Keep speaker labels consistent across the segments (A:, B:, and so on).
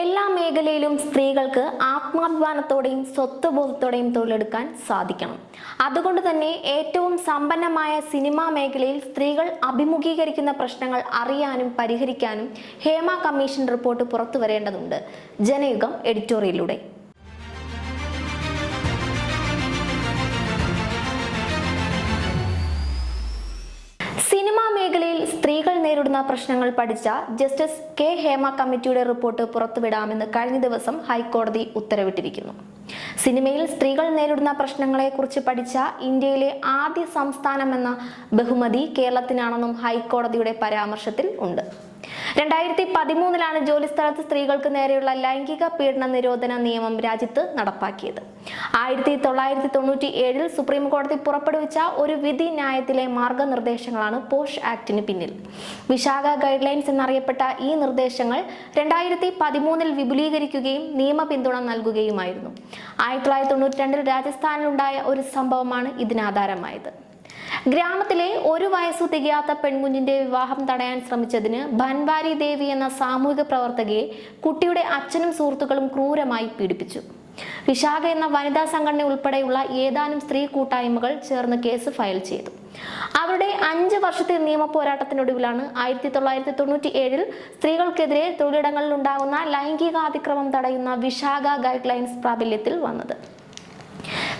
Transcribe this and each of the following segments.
A: എല്ലാ മേഖലയിലും സ്ത്രീകൾക്ക് ആത്മാഭിമാനത്തോടെയും സ്വത്വബോധത്തോടെയും തൊഴിലെടുക്കാൻ സാധിക്കണം. അതുകൊണ്ട് തന്നെ ഏറ്റവും സമ്പന്നമായ സിനിമാ മേഖലയിൽ സ്ത്രീകൾ അഭിമുഖീകരിക്കുന്ന പ്രശ്നങ്ങൾ അറിയാനും പരിഹരിക്കാനും ഹേമ കമ്മീഷൻ റിപ്പോർട്ട് പുറത്തു വരേണ്ടതുണ്ട്. ജനയുഗം എഡിറ്റോറിയലിലൂടെ. സിനിമാ മേഖലയിൽ സ്ത്രീകൾ നേരിടുന്ന പ്രശ്നങ്ങൾ പഠിച്ച ജസ്റ്റിസ് കെ ഹേമ കമ്മിറ്റിയുടെ റിപ്പോർട്ട് പുറത്തുവിടാമെന്ന് കഴിഞ്ഞ ദിവസം ഹൈക്കോടതി ഉത്തരവിട്ടിരിക്കുന്നു. സിനിമയിൽ സ്ത്രീകൾ നേരിടുന്ന പ്രശ്നങ്ങളെക്കുറിച്ച് പഠിച്ച ഇന്ത്യയിലെ ആദ്യ സംസ്ഥാനമെന്ന ബഹുമതി കേരളത്തിനാണെന്നും ഹൈക്കോടതിയുടെ പരാമർശത്തിൽ ഉണ്ട്. രണ്ടായിരത്തി പതിമൂന്നിലാണ് ജോലിസ്ഥലത്ത് സ്ത്രീകൾക്ക് നേരെയുള്ള ലൈംഗിക പീഡന നിരോധന നിയമം രാജ്യത്ത് നടപ്പാക്കിയത്. ആയിരത്തി തൊള്ളായിരത്തി തൊണ്ണൂറ്റി ഏഴിൽ സുപ്രീം കോടതി പുറപ്പെടുവിച്ച ഒരു വിധി ന്യായത്തിലെ മാർഗനിർദ്ദേശങ്ങളാണ് പോഷ് ആക്ടിന് പിന്നിൽ. വിശാഖ ഗൈഡ് ലൈൻസ് എന്നറിയപ്പെട്ട ഈ നിർദ്ദേശങ്ങൾ രണ്ടായിരത്തി പതിമൂന്നിൽ വിപുലീകരിക്കുകയും നിയമ പിന്തുണ നൽകുകയുമായിരുന്നു. ആയിരത്തി തൊള്ളായിരത്തി തൊണ്ണൂറ്റി രണ്ടിൽ രാജസ്ഥാനിലുണ്ടായ ഒരു സംഭവമാണ് ഇതിനാധാരമായത്. ഗ്രാമത്തിലെ ഒരു വയസ്സു തികയാത്ത പെൺകുഞ്ഞിന്റെ വിവാഹം തടയാൻ ശ്രമിച്ചതിന് ഭൻവാരി ദേവി എന്ന സാമൂഹിക പ്രവർത്തകയെ കുട്ടിയുടെ അച്ഛനും സുഹൃത്തുക്കളും ക്രൂരമായി പീഡിപ്പിച്ചു. വിശാഖ എന്ന വനിതാ സംഘടന ഉൾപ്പെടെയുള്ള ഏതാനും സ്ത്രീ കൂട്ടായ്മകൾ ചേർന്ന് കേസ് ഫയൽ ചെയ്തു. അവരുടെ അഞ്ച് വർഷത്തെ നിയമ പോരാട്ടത്തിനൊടുവിലാണ് ആയിരത്തി തൊള്ളായിരത്തി തൊണ്ണൂറ്റി ഏഴിൽ സ്ത്രീകൾക്കെതിരെ തൊഴിലിടങ്ങളിൽ ഉണ്ടാകുന്ന ലൈംഗികാതിക്രമം തടയുന്ന വിശാഖ ഗൈഡ് ലൈൻസ് പ്രാബല്യത്തിൽ വന്നത്.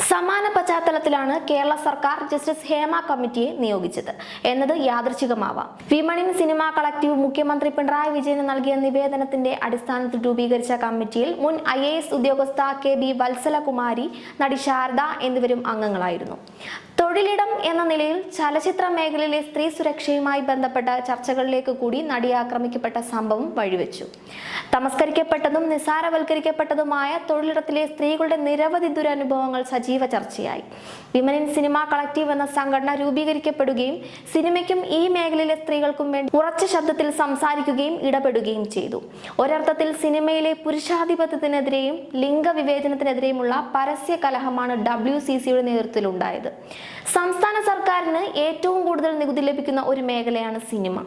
A: സമാന പശ്ചാത്തലത്തിലാണ് കേരള സർക്കാർ ജസ്റ്റിസ് ഹേമ കമ്മിറ്റിയെ നിയോഗിച്ചത് എന്നത് യാദൃച്ഛികമാവാം വിമണിൻ സിനിമ കളക്റ്റീവ് മുഖ്യമന്ത്രി പിണറായി വിജയന് നൽകിയ നിവേദനത്തിന്റെ അടിസ്ഥാനത്തിൽ രൂപീകരിച്ച കമ്മിറ്റിയിൽ മുൻ ഐ എ എസ് ഉദ്യോഗസ്ഥ കെ ബി വത്സലകുമാരി നടി ശാരദ എന്നിവരും അംഗങ്ങളായിരുന്നു. തൊഴിലിടം എന്ന നിലയിൽ ചലച്ചിത്ര മേഖലയിലെ സ്ത്രീ സുരക്ഷയുമായി ബന്ധപ്പെട്ട ചർച്ചകളിലേക്ക് കൂടി നടി ആക്രമിക്കപ്പെട്ട സംഭവം വഴിവെച്ചു. തമസ്കരിക്കപ്പെട്ടതും നിസാരവൽക്കരിക്കപ്പെട്ടതുമായ തൊഴിലിടത്തിലെ സ്ത്രീകളുടെ നിരവധി ദുരനുഭവങ്ങൾ ചർച്ചയായി വിമൻ ഇൻ സിനിമ കളക്റ്റീവ് എന്ന സംഘടന രൂപീകരിക്കപ്പെടുകയും സിനിമയ്ക്കും ഈ മേഖലയിലെ സ്ത്രീകൾക്കും വേണ്ടി ഉറച്ച ശബ്ദത്തിൽ സംസാരിക്കുകയും ഇടപെടുകയും ചെയ്തു. ഒരർത്ഥത്തിൽ സിനിമയിലെ പുരുഷാധിപത്യത്തിനെതിരെയും ലിംഗവിവേചനത്തിനെതിരെയുമുള്ള പരസ്യ കലഹമാണ് ഡബ്ല്യു സി സിയുടെ നേതൃത്വത്തിലുണ്ടായത്. സംസ്ഥാന സർക്കാരിന് ഏറ്റവും കൂടുതൽ നികുതി ലഭിക്കുന്ന ഒരു മേഖലയാണ് സിനിമ.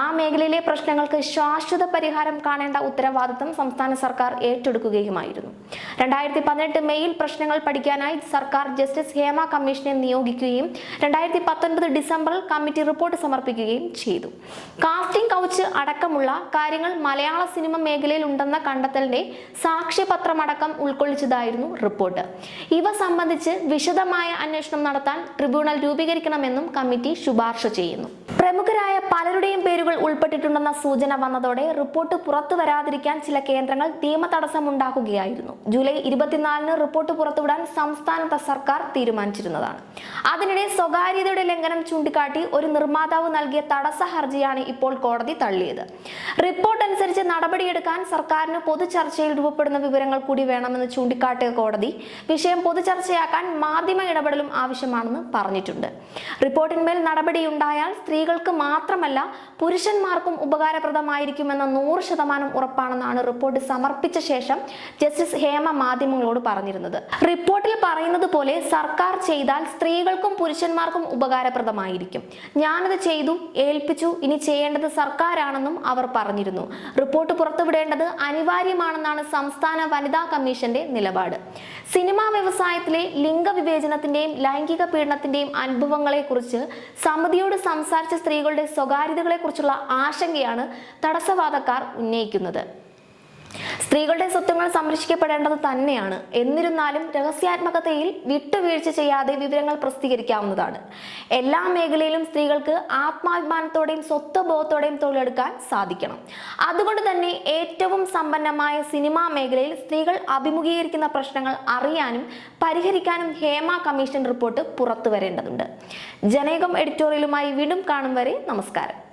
A: ആ മേഖലയിലെ പ്രശ്നങ്ങൾക്ക് ശാശ്വത പരിഹാരം കാണേണ്ട ഉത്തരവാദിത്തം സംസ്ഥാന സർക്കാർ ഏറ്റെടുക്കുകയുമായിരുന്നു. രണ്ടായിരത്തി പതിനെട്ട് മെയ്യിൽ പ്രശ്നങ്ങൾ പഠിക്കാനായി സർക്കാർ ജസ്റ്റിസ് ഹേമ കമ്മീഷനെ നിയോഗിക്കുകയും രണ്ടായിരത്തി പത്തൊൻപത് ഡിസംബറിൽ കമ്മിറ്റി റിപ്പോർട്ട് സമർപ്പിക്കുകയും ചെയ്തു. കാസ്റ്റിംഗ് കൗച്ച് അടക്കമുള്ള കാര്യങ്ങൾ മലയാള സിനിമ മേഖലയിൽ ഉണ്ടെന്ന കണ്ടെത്തലിന്റെ സാക്ഷ്യപത്രമടക്കം ഉൾക്കൊള്ളിച്ചതായിരുന്നു റിപ്പോർട്ട്. ഇവ സംബന്ധിച്ച് വിശദമായ അന്വേഷണം നടത്താൻ ട്രിബ്യൂണൽ രൂപീകരിക്കണമെന്നും കമ്മിറ്റി ശുപാർശ ചെയ്യുന്നു. പേരുകൾ ഉൾപ്പെട്ടിട്ടുണ്ടെന്ന സൂചന വന്നതോടെ റിപ്പോർട്ട് പുറത്തു വരാതിരിക്കാൻ ചില കേന്ദ്രങ്ങൾ നിയമ തടസ്സമുണ്ടാക്കുകയായിരുന്നു ജൂലൈ ഇരുപത്തിനാലിന് റിപ്പോർട്ട് പുറത്തുവിടാൻ സംസ്ഥാനത്തെ സർക്കാർ തീരുമാനിച്ചിരുന്നതാണ്. അതിനിടെ സ്വകാര്യതയുടെ ലംഘനം ചൂണ്ടിക്കാട്ടി ഒരു നിർമ്മാതാവ് നൽകിയ തടസ്സ ഹർജിയാണ് ഇപ്പോൾ കോടതി തള്ളിയത്. റിപ്പോർട്ട് അനുസരിച്ച് നടപടിയെടുക്കാൻ സർക്കാരിന് പൊതുചർച്ചയിൽ രൂപപ്പെടുന്ന വിവരങ്ങൾ കൂടി വേണമെന്ന് ചൂണ്ടിക്കാട്ടിയ കോടതി വിഷയം പൊതുചർച്ചയാക്കാൻ മാധ്യമ ഇടപെടലും ആവശ്യമാണെന്ന് പറഞ്ഞിട്ടുണ്ട്. റിപ്പോർട്ടിന്മേൽ നടപടിയുണ്ടായാൽ സ്ത്രീകൾക്ക് മാത്രമല്ല പുരുഷന്മാർക്കും ഉപകാരപ്രദമായിരിക്കുമെന്ന നൂറ് ശതമാനം ഉറപ്പാണെന്നാണ് റിപ്പോർട്ട് സമർപ്പിച്ച ശേഷം ജസ്റ്റിസ് ഹേമ മാധ്യമങ്ങളോട് പറഞ്ഞിരുന്നത്. റിപ്പോർട്ടിൽ പറയുന്നത് പോലെ സർക്കാർ ചെയ്താൽ സ്ത്രീകൾക്കും പുരുഷന്മാർക്കും ഉപകാരപ്രദമായിരിക്കും. ഞാനത് ചെയ്തു ഏൽപ്പിച്ചു ഇനി ചെയ്യേണ്ടത് സർക്കാരാണെന്നും അവർ പറഞ്ഞിരുന്നു. റിപ്പോർട്ട് പുറത്തുവിടേണ്ടത് അനിവാര്യമാണെന്നാണ് സംസ്ഥാന വനിതാ കമ്മീഷന്റെ നിലപാട്. സിനിമാ വ്യവസായത്തിലെ ലിംഗവിവേചനത്തിന്റെയും ലൈംഗിക പീഡനത്തിന്റെയും അനുഭവങ്ങളെക്കുറിച്ച് സമിതിയോട് സംസാരിച്ച സ്ത്രീകളുടെ സ്വകാര്യതകളെക്കുറിച്ചുള്ള ആശങ്കയാണ് തടസ്സവാദക്കാർ ഉന്നയിക്കുന്നത്. സ്ത്രീകളുടെ സ്വത്തുങ്ങൾ സംരക്ഷിക്കപ്പെടേണ്ടത് തന്നെയാണ്. എന്നിരുന്നാലും രഹസ്യാത്മകതയിൽ വിട്ടുവീഴ്ച ചെയ്യാതെ വിവരങ്ങൾ പ്രസിദ്ധീകരിക്കാവുന്നതാണ്. എല്ലാ മേഖലയിലും സ്ത്രീകൾക്ക് ആത്മാഭിമാനത്തോടെയും സ്വത്വബോധത്തോടെയും തൊഴിലെടുക്കാൻ സാധിക്കണം. അതുകൊണ്ട് തന്നെ ഏറ്റവും സമ്പന്നമായ സിനിമാ മേഖലയിൽ സ്ത്രീകൾ അഭിമുഖീകരിക്കുന്ന പ്രശ്നങ്ങൾ അറിയാനും പരിഹരിക്കാനും ഹേമ കമ്മീഷൻ റിപ്പോർട്ട് പുറത്തു വരേണ്ടതുണ്ട് ജനേകം എഡിറ്റോറിയലുമായി വീണ്ടും കാണും വരെ നമസ്കാരം.